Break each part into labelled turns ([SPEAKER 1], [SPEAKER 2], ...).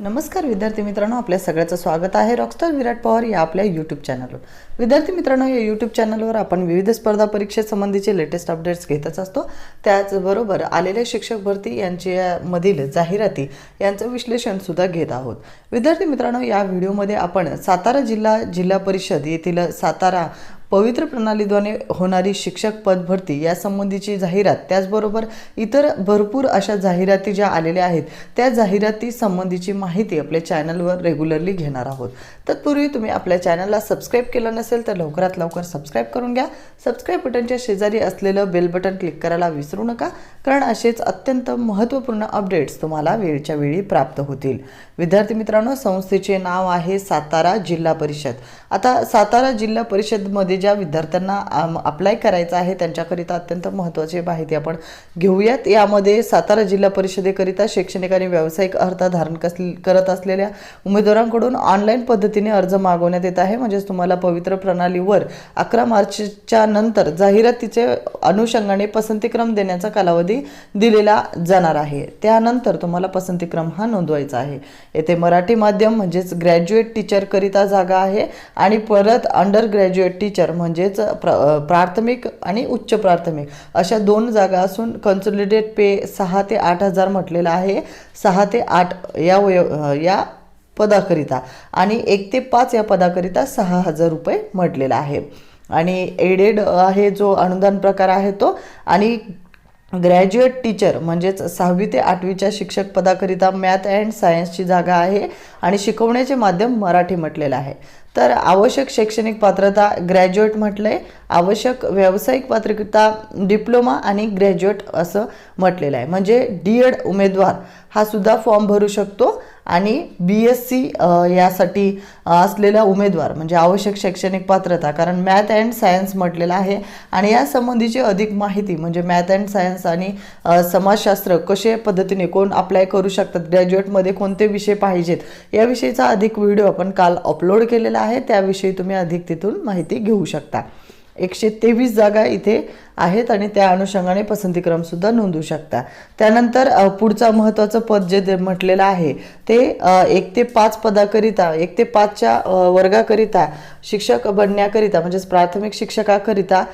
[SPEAKER 1] नमस्कार विद्यार्थी मित्रांनो आपल्या सगळ्याचं स्वागत आहे रॉकस्टार विराट पवार या आपल्या यूट्यूब चॅनलवर विद्यार्थी मित्रांनो या यूट्यूब चॅनलवर आपण विविध स्पर्धा परीक्षेसंबंधीचे लेटेस्ट अपडेट्स घेतच असतो. त्याचबरोबर आलेल्या शिक्षक भरती यांच्या मधील जाहिराती यांचं विश्लेषण सुद्धा घेत आहोत. विद्यार्थी मित्रांनो या व्हिडिओमध्ये आपण सातारा जिल्हा जिल्हा परिषद येथील सातारा पवित्र प्रणालीद्वारे होणारी शिक्षक पद भरती यासंबंधीची जाहिरात त्याचबरोबर इतर भरपूर अशा जाहिराती ज्या आलेल्या आहेत त्या जाहिराती संबंधीची माहिती आपल्या चॅनलवर रेग्युलरली घेणार आहोत. तत्पूर्वी तुम्ही आपल्या चॅनलला सबस्क्राईब केलं नसेल तर लवकरात लवकर सबस्क्राईब करून घ्या. सबस्क्राईब बटनच्या शेजारी असलेलं बेल बटन क्लिक करायला विसरू नका कारण असेच अत्यंत महत्त्वपूर्ण अपडेट्स तुम्हाला वेळच्या वेळी प्राप्त होतील. विद्यार्थी मित्रांनो संस्थेचे नाव आहे सातारा जिल्हा परिषद. आता सातारा जिल्हा परिषदमध्ये ज्या विद्यार्थ्यांना अप्लाय करायचं आहे त्यांच्याकरिता अत्यंत महत्त्वाची माहिती आपण घेऊयात. यामध्ये सातारा जिल्हा परिषदेकरिता शैक्षणिक आणि व्यावसायिक अर्थ धारण कस करत असलेल्या उमेदवारांकडून ऑनलाईन पद्धतीने अर्ज मागवण्यात येत आहे. म्हणजेच तुम्हाला पवित्र प्रणालीवर अकरा मार्चच्या नंतर जाहिरातीचे अनुषंगाने पसंतीक्रम देण्याचा कालावधी दिलेला जाणार आहे. त्यानंतर तुम्हाला पसंतीक्रम हा नोंदवायचा आहे. येथे मराठी माध्यम म्हणजेच ग्रॅज्युएट टीचरकरिता जागा आहे आणि परत अंडर ग्रॅज्युएट टीचर म्हणजेच प्र प्राथमिक आणि उच्च प्राथमिक. अशा दोन जागा असून कन्सोलिडेट पे सहा ते आठ हजार म्हटलेलं आहे. सहा ते आठ या वयो या पदाकरिता. आणि एक ते पाच या पदाकरिता सहा हजार रुपये म्हटलेला आहे. आणि एडेड आहे जो अनुदान प्रकार आहे तो. आणि ग्रॅज्युएट टीचर म्हणजेच सहावी ते आठवीच्या शिक्षक पदाकरिता मॅथ अँड सायन्सची जागा आहे आणि शिकवण्याचे माध्यम मराठी म्हटलेलं आहे. तर आवश्यक शैक्षणिक पात्रता ग्रॅज्युएट म्हटलं आहे आवश्यक व्यावसायिक पात्रता डिप्लोमा आणि ग्रॅज्युएट असं म्हटलेलं आहे. म्हणजे डी एड उमेदवार हा सुद्धा फॉर्म भरू शकतो आणि बी एस सी यासाठी असलेला उमेदवार म्हणजे आवश्यक शैक्षणिक पात्रता कारण मॅथ अँड सायन्स म्हटलेलं आहे. आणि या संबंधीची अधिक माहिती म्हणजे मॅथ अँड सायन्स आणि समाजशास्त्र कसे पद्धतीने कोण अप्लाय करू शकतात ग्रॅज्युएटमध्ये कोणते विषय पाहिजेत याविषयीचा अधिक व्हिडिओ आपण काल अपलोड केलेला आहे. त्याविषयी तुम्ही अधिक तिथून माहिती घेऊ शकता. एकशे तेवीस जागा इथे आहेत आणि त्या अनुषंगाने पसंतीक्रमसुद्धा नोंदवू शकता. त्यानंतर पुढचा महत्त्वाचं पद जे म्हटलेलं आहे ते एक ते पाच पदाकरिता एक ते पाचच्या वर्गाकरिता शिक्षक बनण्याकरिता म्हणजेच प्राथमिक शिक्षकाकरिता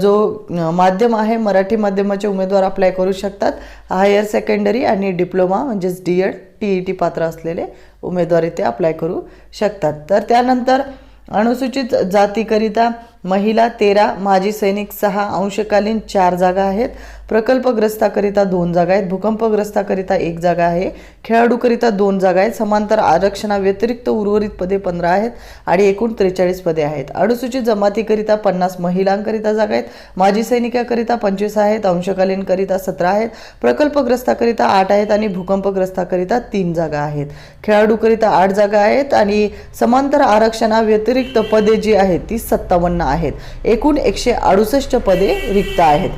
[SPEAKER 1] जो माध्यम आहे मराठी माध्यमाचे उमेदवार अप्लाय करू शकतात. हायर सेकंडरी आणि डिप्लोमा म्हणजेच D Ed T E T पात्र असलेले उमेदवार इथे अप्लाय करू शकतात. तर त्यानंतर अनुसूचित जातीकरिता महिला तेरा माजी सैनिक सहा अंशकालीन चार जागा आहेत. प्रकल्पग्रस्ताकरिता दोन जागा आहेत. भूकंपग्रस्ताकरिता एक जागा आहे. खेळाडूकरिता दोन जागा आहेत. समांतर आरक्षणाव्यतिरिक्त उर्वरित पदे पंधरा आहेत आणि एकूण त्रेचाळीस पदे आहेत. अनुसूचित जमातीकरिता पन्नास महिलांकरिता जागा आहेत. माजी सैनिकाकरिता पंचवीस आहेत. अंशकालीनकरिता सतरा आहेत. प्रकल्पग्रस्ताकरिता आठ आहेत आणि भूकंपग्रस्ताकरिता तीन जागा आहेत. खेळाडूकरिता आठ जागा आहेत आणि समांतर आरक्षणाव्यतिरिक्त पदे जी आहेत ती सत्तावन्न आहेत. आहेत. एकूण एकशे अडुसष्ट पदे रिक्त आहेत.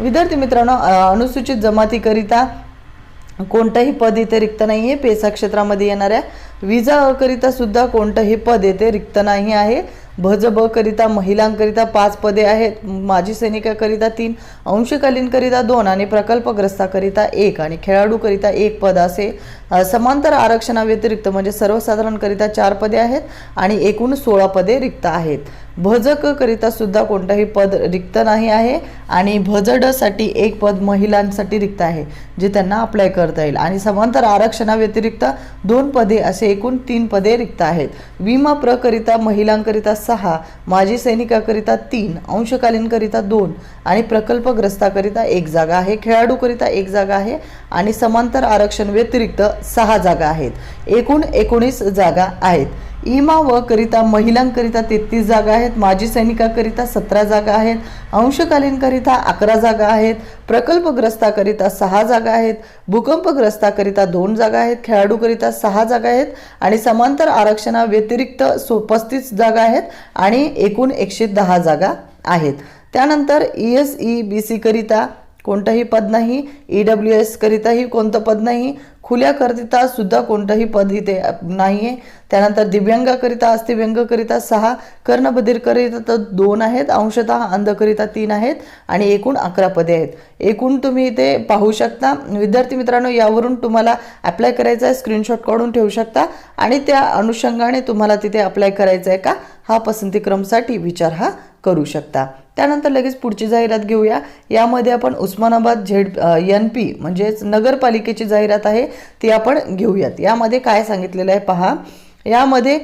[SPEAKER 1] विद्यार्थी मित्रांनो अनुसूचित जमातीकरिता कोणतंही पद इथे रिक्त नाही आहे पेसा क्षेत्रामध्ये येणाऱ्या विजाकरिता सुद्धा कोणतंही पद येथे रिक्त नाही आहे. भज ब करिता महिलांकरिता पाच पदे आहेत. माजी सैनिकाकरिता तीन अंशकालीनकरिता दोन आणि प्रकल्पग्रस्ताकरिता एक आणि खेळाडूकरिता एक पद असे समांतर आरक्षणाव्यतिरिक्त म्हणजे सर्वसाधारणकरिता चार पदे आहेत आणि एकूण सोळा पदे रिक्त आहेत. भजक करिता सुद्धा कोणतंही पद रिक्त नाही आहे आणि भजडसाठी एक पद महिलांसाठी रिक्त आहे जे त्यांना अप्लाय करता येईल. आणि समांतर आरक्षणाव्यतिरिक्त दोन पदे असे एकूण तीन पदे रिक्त आहेत. विमा प्रकरिता महिलांकरिता सहा माजी सैनिकाकरिता तीन अंशकालीनकरिता दोन आणि प्रकल्पग्रस्ताकरिता एक जागा आहे खेळाडूकरिता एक जागा आहे आणि समांतर आरक्षण व्यतिरिक्त सहा जागा आहेत. एकूण एकोणीस जागा आहेत. इमा व करिता महिलांकरिता तेहतीस जागा आहेत माजी सैनिकाकरिता सतरा जागा आहेत अंशकालीनकरिता अकरा जागा आहेत प्रकल्पग्रस्ताकरिता सहा जागा आहेत भूकंपग्रस्ताकरिता दोन जागा आहेत खेळाडूकरिता सहा जागा आहेत आणि समांतर आरक्षणाव्यतिरिक्त सो पस्तीस जागा आहेत आणि एकूण एकशे दहा जागा आहेत. त्यानंतर ई एस ई बी सीकरिता कोणतंही पद नाही ई डब्ल्यू एसकरिताही कोणतं पद नाही खुल्याकरिता सुद्धा कोणतंही पद इथे नाही आहे त्यानंतर दिव्यांगाकरिता अस्थिव्यंगकरिता सहा कर्णबधीरकरिता तर दोन आहेत अंशतः अंधकरिता तीन आहेत आणि एकूण अकरा पदे आहेत. एकूण तुम्ही इथे पाहू शकता. विद्यार्थी मित्रांनो यावरून तुम्हाला अप्लाय करायचं आहे स्क्रीनशॉट काढून ठेवू शकता आणि त्या अनुषंगाने तुम्हाला तिथे अप्लाय करायचं आहे का? हा पसंतीक्रमसाठी विचार हा करू शकता. त्यानंतर लगेच पुढची जाहिरात घेऊया. यामध्ये आपण उस्मानाबाद झेड एन पी म्हणजेच नगरपालिकेची जाहिरात आहे ती आपण घेऊयात. यामध्ये काय सांगितलेलं आहे पहा. यामध्ये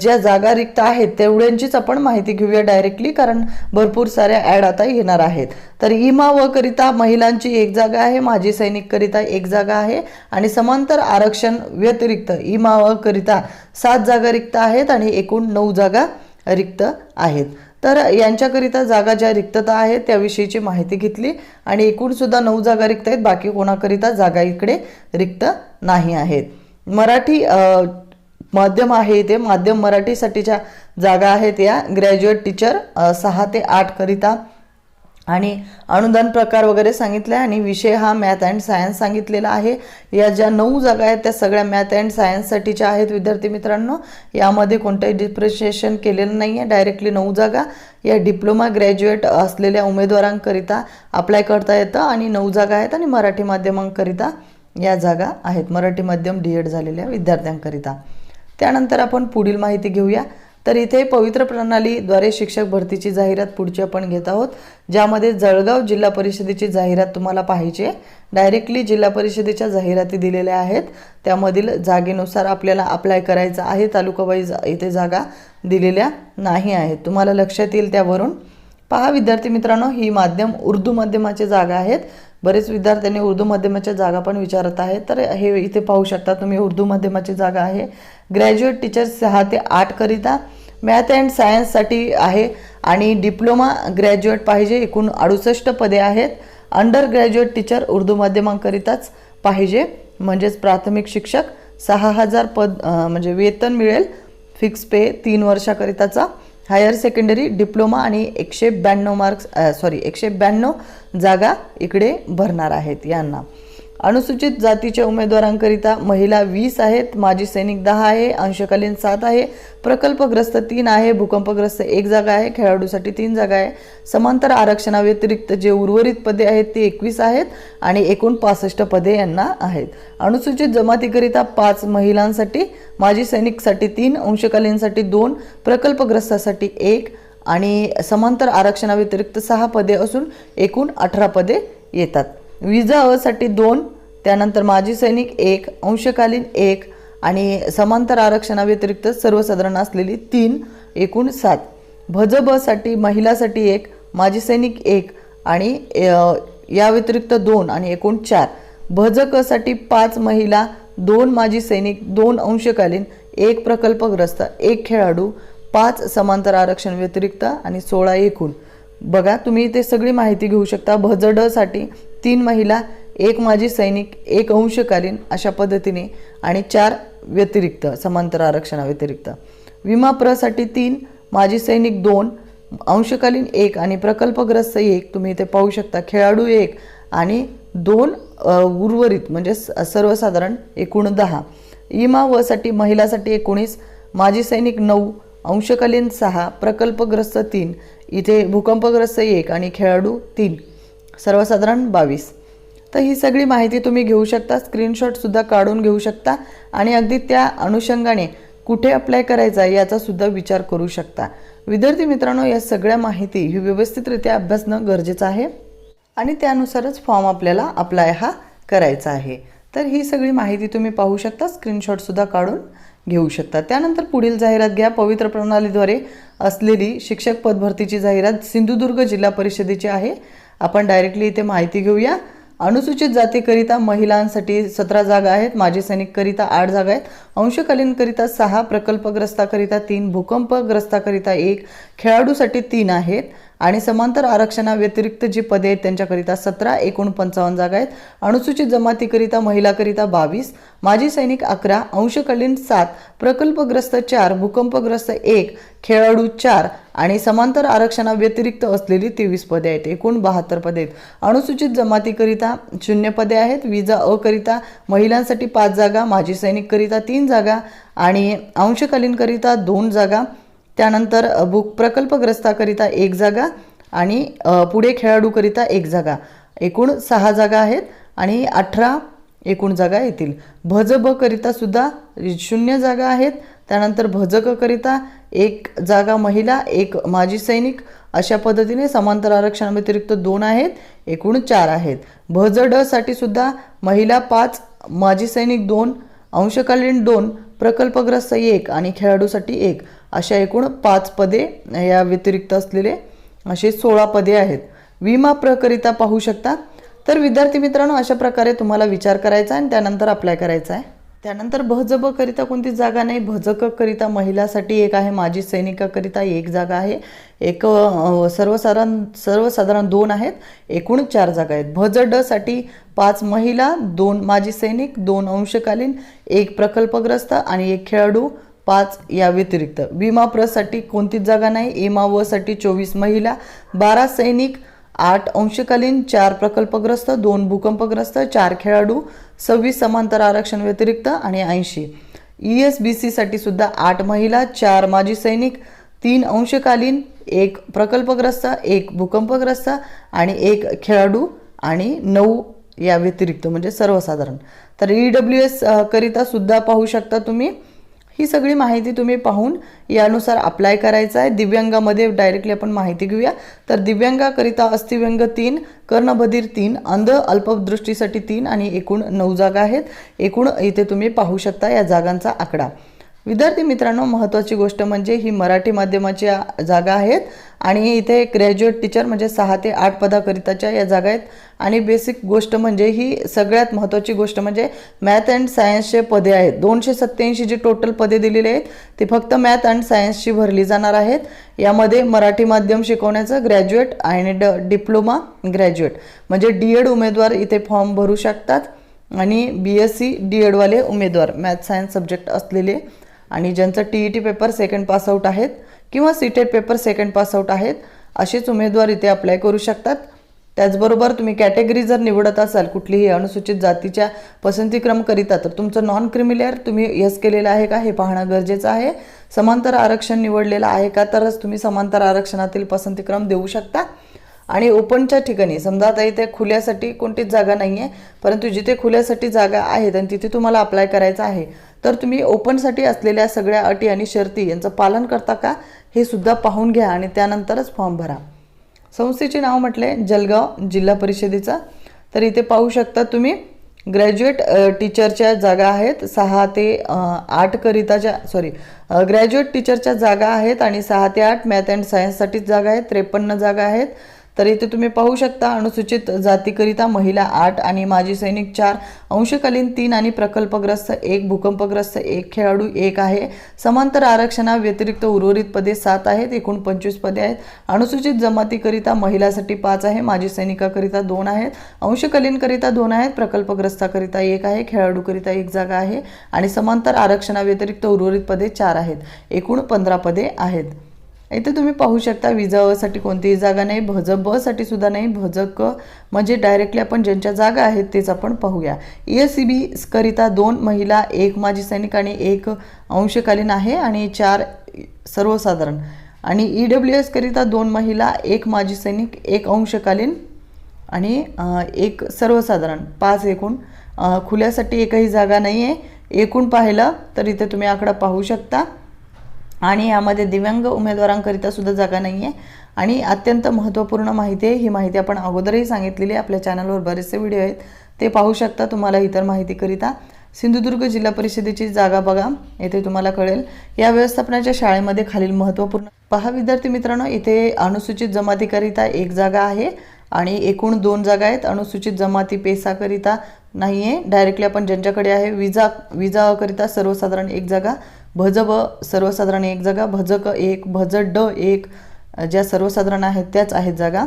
[SPEAKER 1] ज्या जागा रिक्त आहेत तेवढ्यांचीच आपण माहिती घेऊया डायरेक्टली कारण भरपूर साऱ्या ॲड आता येणार आहेत. तर इमा व करिता महिलांची एक जागा आहे माजी सैनिककरिता एक जागा आहे आणि समांतर आरक्षण व्यतिरिक्त इमा व करिता सात जागा रिक्त आहेत आणि एकूण नऊ जागा रिक्त आहेत. तर यांच्याकरिता जागा ज्या रिक्तता आहेत त्याविषयीची माहिती घेतली. आणि एकूणसुद्धा नऊ जागा रिक्त आहेत बाकी कोणाकरिता जागा इकडे रिक्त नाही आहेत. मराठी माध्यम आहे इथे माध्यम मराठीसाठीच्या जागा आहेत या. ग्रॅज्युएट टीचर सहा ते आठकरिता आणि अनुदान प्रकार वगैरे सांगितले आहे आणि विषय हा मॅथ अँड सायन्स सांगितलेला आहे. या ज्या नऊ जागा आहेत त्या सगळ्या मॅथ अँड सायन्ससाठीच्या आहेत विद्यार्थी मित्रांनो यामध्ये कोणतंही डिप्रिशिएशन केलेलं नाही आहे डायरेक्टली नऊ जागा. या डिप्लोमा ग्रॅज्युएट असलेल्या उमेदवारांकरिता अप्लाय करता येतं आणि नऊ जागा आहेत आणि मराठी माध्यमांकरिता या जागा आहेत. मराठी माध्यम डी एड झालेल्या विद्यार्थ्यांकरिता. त्यानंतर आपण पुढील माहिती घेऊया. तर इथे पवित्र प्रणालीद्वारे शिक्षक भरतीची जाहिरात पुढची आपण घेत आहोत ज्यामध्ये जळगाव जिल्हा परिषदेची जाहिरात तुम्हाला पाहिजे डायरेक्टली जिल्हा परिषदेच्या जाहिराती दिलेल्या आहेत. त्यामधील जागेनुसार आपल्याला अप्लाय करायचं आहे. तालुकाबाई इथे जागा दिलेल्या नाही आहेत. तुम्हाला लक्षात येईल त्यावरून. पहा विद्यार्थी मित्रांनो ही माध्यम उर्दू माध्यमाची जागा आहेत. बरेच विद्यार्थ्यांनी उर्दू माध्यमाच्या जागा पण विचारत आहे तर हे इथे पाहू शकता तुम्ही उर्दू माध्यमाची जागा आहे. ग्रॅज्युएट टीचर सहा ते आठ करिता मॅथ अँड सायन्ससाठी आहे आणि डिप्लोमा ग्रॅज्युएट पाहिजे एकूण अडुसष्ट पदे आहेत. अंडर ग्रॅज्युएट टीचर उर्दू माध्यमांकरिताच पाहिजे. म्हणजेच प्राथमिक शिक्षक सहा हजार पद म्हणजे वेतन मिळेल. फिक्स पे तीन वर्षाकरिताचा. हायर सेकंडरी डिप्लोमा आणि एकशे ब्याण्णव मार्क्स सॉरी एकशे ब्याण्णव जागा इकडे भरणार आहेत यांना. अनुसूचित जातीच्या उमेदवारांकरिता महिला वीस आहेत माजी सैनिक दहा आहे अंशकालीन सात आहे प्रकल्पग्रस्त तीन आहे भूकंपग्रस्त एक जागा आहे खेळाडूसाठी तीन जागा आहे. समांतर आरक्षणाव्यतिरिक्त जे उर्वरित पदे आहेत ते एकवीस आहेत आणि एकूण पासष्ट पदे यांना आहेत. अनुसूचित जमातीकरिता पाच महिलांसाठी माजी सैनिकसाठी तीन अंशकालीनसाठी दोन प्रकल्पग्रस्तासाठी एक आणि समांतर आरक्षणाव्यतिरिक्त सहा पदे असून एकूण अठरा पदे येतात. विजा असाठी दोन त्यानंतर माजी सैनिक एक अंशकालीन एक आणि समांतर आरक्षणाव्यतिरिक्त सर्वसाधारण असलेली तीन एकूण सात. भज बसाठी महिलासाठी एक माजी सैनिक एक आणि या व्यतिरिक्त दोन आणि एकूण चार. भज कसाठी पाच महिला दोन माजी सैनिक दोन अंशकालीन एक प्रकल्पग्रस्त एक खेळाडू पाच समांतर आरक्षण व्यतिरिक्त आणि सोळा एकूण. बघा तुम्ही इथे सगळी माहिती घेऊ शकता. भजडसाठी तीन महिला एक माजी सैनिक एक अंशकालीन अशा पद्धतीने आणि चार व्यतिरिक्त समांतर आरक्षणाव्यतिरिक्त. विमा प्रसाठी तीन माजी सैनिक दोन अंशकालीन एक आणि प्रकल्पग्रस्त एक. तुम्ही इथे पाहू शकता खेळाडू एक आणि दोन उर्वरित म्हणजे स- सर्वसाधारण एकूण दहा. इमा वसाठी महिलासाठी एकोणीस माजी सैनिक नऊ अंशकालीन सहा प्रकल्पग्रस्त तीन. इथे भूकंपग्रस्त एक आणि खेळाडू तीन. सर्वसाधारण बावीस. तर ही सगळी माहिती तुम्ही घेऊ शकता. स्क्रीनशॉटसुद्धा काढून घेऊ शकता आणि अगदी त्या अनुषंगाने कुठे अप्लाय करायचा याचा सुद्धा विचार करू शकता. विद्यार्थी मित्रांनो या सगळ्या माहिती ही व्यवस्थितरित्या अभ्यासणं गरजेचं आहे आणि त्यानुसारच फॉर्म आपल्याला अप्लाय हा करायचा आहे. तर ही सगळी माहिती तुम्ही पाहू शकता. स्क्रीनशॉटसुद्धा काढून घेऊ शकता. त्यानंतर पुढील जाहिरात घ्या. पवित्र प्रणालीद्वारे असलेली शिक्षक पदभरतीची जाहिरात सिंधुदुर्ग जिल्हा परिषदेची आहे. आपण डायरेक्टली इथे माहिती घेऊया. अनुसूचित जातीकरिता महिलांसाठी सतरा जागा आहेत माजी सैनिककरिता आठ जागा आहेत. अंशकालीनकरिता सहा प्रकल्पग्रस्ताकरिता तीन भूकंपग्रस्ताकरिता एक खेळाडूसाठी तीन आहेत. आणि समांतर आरक्षणाव्यतिरिक्त जी पदे आहेत त्यांच्याकरिता सतरा एकूण पंचावन्न जागा आहेत. अनुसूचित जमातीकरिता महिलाकरिता बावीस माजी सैनिक अकरा अंशकालीन सात प्रकल्पग्रस्त चार भूकंपग्रस्त एक खेळाडू चार आणि समांतर आरक्षणाव्यतिरिक्त असलेली तेवीस पदे आहेत. एकूण बहात्तर पदे आहेत. अनुसूचित जमातीकरिता शून्य पदे आहेत. विजा अकरिता महिलांसाठी पाच जागा माजी सैनिककरिता तीन जागा आणि अंशकालीनकरिता दोन जागा. त्यानंतर बुक प्रकल्पग्रस्ताकरिता एक जागा आणि पुढे खेळाडूकरिता एक जागा. एकूण सहा जागा आहेत आणि अठरा एकूण जागा येतील. भज ब करिता सुद्धा शून्य जागा आहेत. त्यानंतर भजककरिता एक जागा महिला एक माजी सैनिक. अशा पद्धतीने समांतर आरक्षणाव्यतिरिक्त दोन आहेत एकूण चार आहेत. भज ड साठी सुद्धा महिला पाच माजी सैनिक दोन अंशकालीन दोन प्रकल्पग्रस्त एक आणि खेळाडूसाठी एक. अशा एकूण पाच पदे या व्यतिरिक्त असलेले असे सोळा पदे आहेत. विमा प्रकरिता पाहू शकता. तर विद्यार्थी मित्रांनो अशा प्रकारे तुम्हाला विचार करायचा आहे आणि त्यानंतर अप्लाय करायचा आहे. त्यानंतर भजब करिता कोणती जागा नाही. भजक करिता महिलासाठी एक आहे माजी सैनिकाकरिता एक जागा आहे. एक सर्वसाधारण सर्वसाधारण दोन आहेत. एकूण चार जागा आहेत. भज डसाठी पाच महिला दोन माजी सैनिक दोन अंशकालीन एक प्रकल्पग्रस्त आणि एक खेळाडू पाच या व्यतिरिक्त. विमा प्रसाठी कोणतीच जागा नाही. एमा व साठी चोवीस महिला बारा सैनिक आठ अंशकालीन चार प्रकल्पग्रस्त दोन भूकंपग्रस्त चार खेळाडू सव्वीस समांतर आरक्षण व्यतिरिक्त आणि ऐंशी. ई एस बी सीसाठी सुद्धा आठ महिला चार माजी सैनिक तीन अंशकालीन एक प्रकल्पग्रस्त एक भूकंपग्रस्त आणि एक खेळाडू आणि नऊ या व्यतिरिक्त म्हणजे सर्वसाधारण. तर ई डब्ल्यू एस करिता सुद्धा पाहू शकता तुम्ही. ही सगळी माहिती तुम्ही पाहून यानुसार अप्लाय करायचं आहे. दिव्यांगामध्ये डायरेक्टली आपण माहिती घेऊया. तर दिव्यांगाकरिता अस्थिव्यंग तीन कर्णबधीर तीन अंध अल्पदृष्टीसाठी तीन आणि एकूण नऊ जागा आहेत. एकूण इथे तुम्ही पाहू शकता या जागांचा आकडा. विद्यार्थी मित्रांनो महत्त्वाची गोष्ट म्हणजे ही मराठी माध्यमाच्या जागा आहेत आणि इथे ग्रॅज्युएट टीचर म्हणजे सहा ते आठ पदाकरिताच्या या जागा आहेत. आणि बेसिक गोष्ट म्हणजे ही सगळ्यात महत्त्वाची गोष्ट म्हणजे मॅथ अँड सायन्सचे पदे आहेत. दोनशे सत्त्याऐंशी जी टोटल पदे दिलेली आहेत ती फक्त मॅथ अँड सायन्सची भरली जाणार आहेत. यामध्ये मराठी माध्यम शिकवण्याचं ग्रॅज्युएट आणि ड डिप्लोमा ग्रॅज्युएट म्हणजे डी एड उमेदवार इथे फॉर्म भरू शकतात आणि बी एस सी डी एडवाले उमेदवार मॅथ सायन्स सब्जेक्ट असलेले आणि ज्यांचं T E T paper second passout आहेत किंवा सीटेड पेपर सेकंड पासआउट आहेत असेच उमेदवार इथे अप्लाय करू शकतात. त्याचबरोबर तुम्ही कॅटेगरी जर निवडत असाल कुठलीही अनुसूचित जातीच्या पसंतीक्रम करिता तर तुमचं नॉन क्रिमिलेअर तुम्ही यस केलेलं आहे का? हे पाहणं गरजेचं आहे. समांतर आरक्षण निवडलेलं आहे का? तरच तुम्ही समांतर आरक्षणातील पसंतीक्रम देऊ शकता. आणि ओपनच्या ठिकाणी समजा आता इथे खुल्यासाठी कोणतीच जागा नाही आहे परंतु जिथे खुल्यासाठी जागा आहेत आणि तिथे तुम्हाला अप्लाय करायचं आहे तर तुम्ही ओपनसाठी असलेल्या सगळ्या अटी आणि शर्ती यांचं पालन करता का हे सुद्धा पाहून घ्या आणि त्यानंतरच फॉर्म भरा. संस्थेचे नाव म्हटले जलगाव जिल्हा परिषदेचा. तर इथे पाहू शकता तुम्ही ग्रॅज्युएट टीचरच्या जागा आहेत सहा ते आठकरिताच्या सॉरी ग्रॅज्युएट टीचरच्या जागा आहेत आणि सहा ते आठ मॅथ अँड सायन्ससाठीच जागा आहेत त्रेपन्न जागा आहेत. तर इथे तुम्ही पाहू शकता अनुसूचित जातीकरिता महिला आठ आणि माजी सैनिक चार अंशकालीन तीन आणि प्रकल्पग्रस्त एक भूकंपग्रस्त एक खेळाडू एक आहे. समांतर आरक्षणा व्यतिरिक्त उर्वरित पदे सात आहेत एकूण पंचवीस पदे आहेत. अनुसूचित जमातीकरिता महिलासाठी पाच आहे माजी सैनिकाकरिता दोन आहेत. अंशकालीनकरिता दोन आहेत प्रकल्पग्रस्ताकरिता एक आहे खेळाडूकरिता एक जागा आहे आणि समांतर आरक्षणाव्यतिरिक्त उर्वरित पदे चार आहेत. एकूण पंधरा पदे आहेत. इथे तुम्ही पाहू शकता विजासाठी कोणतीही जागा नाही भज बसाठी सुद्धा नाही भज क म्हणजे डायरेक्टली आपण ज्यांच्या जागा आहेत तेच आपण पाहूया. ई एस सी बी करिता दोन महिला एक माजी सैनिक आणि एक अंशकालीन आहे आणि चार सर्वसाधारण. आणि ई डब्ल्यू एसकरिता दोन महिला एक माजी सैनिक एक अंशकालीन आणि एक सर्वसाधारण. पाच एकूण. खुल्यासाठी एकही जागा नाही आहे एकूण पाहिलं तर इथे तुम्ही आकडा पाहू शकता. आणि यामध्ये दिव्यांग उमेदवारांकरिता सुद्धा जागा नाही आहे आणि अत्यंत महत्त्वपूर्ण माहिती आहे ही माहिती आपण अगोदरही सांगितलेली आहे. आपल्या चॅनलवर बरेचसे व्हिडिओ आहेत. ते पाहू शकता तुम्हाला इतर माहितीकरिता. सिंधुदुर्ग जिल्हा परिषदेची जागा बघा येथे तुम्हाला कळेल. या व्यवस्थापनाच्या शाळेमध्ये खालील महत्त्वपूर्ण पहा विद्यार्थी मित्रांनो इथे अनुसूचित जमातीकरिता एक जागा आहे आणि एकूण दोन जागा आहेत. अनुसूचित जमाती पेसाकरिता नाही आहे डायरेक्टली आपण ज्यांच्याकडे आहे विजा विजाकरिता सर्वसाधारण एक जागा. भज ब सर्वसाधारण एक जागा भजक एक भज ड एक ज्या सर्वसाधारण आहेत त्याच आहेत जागा.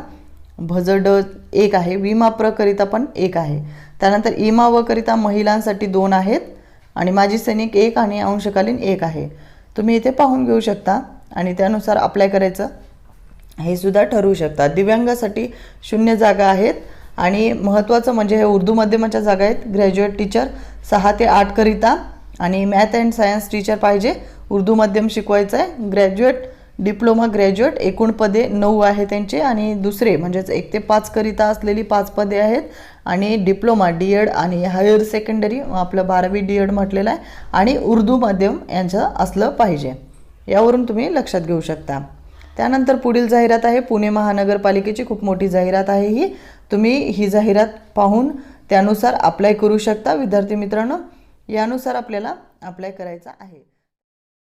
[SPEAKER 1] भज ड एक आहे विमा प्रकरिता पण एक आहे. त्यानंतर इमा व करिता महिलांसाठी दोन आहेत आणि माजी सैनिक एक आणि अंशकालीन एक आहे. तुम्ही इथे पाहून घेऊ शकता आणि त्यानुसार अप्लाय करायचं. हे सुद्धा ठरवू शकता. दिव्यांगासाठी शून्य जागा आहेत आणि महत्त्वाचं म्हणजे हे उर्दू माध्यमाच्या जागा आहेत. ग्रॅज्युएट टीचर सहा ते आठकरिता आणि मॅथ अँड सायन्स टीचर पाहिजे. उर्दू माध्यम शिकवायचं आहे ग्रॅज्युएट डिप्लोमा ग्रॅज्युएट एकूण पदे नऊ आहे त्यांचे आणि दुसरे म्हणजेच एक ते पाचकरिता असलेली पाच पदे आहेत. आणि डिप्लोमा डी एड आणि हायर सेकंडरी आपलं बारावी डी एड म्हटलेलं आहे. आणि उर्दू माध्यम यांचं असलं पाहिजे. यावरून तुम्ही लक्षात घेऊ शकता. त्यानंतर पुढील जाहिरात आहे. पुणे महानगरपालिकेची खूप मोठी जाहिरात आहे ही. तुम्ही ही जाहिरात पाहून त्यानुसार अप्लाय करू शकता. विद्यार्थी मित्रांनो यानुसार आपल्याला अप्लाय करायचा आहे.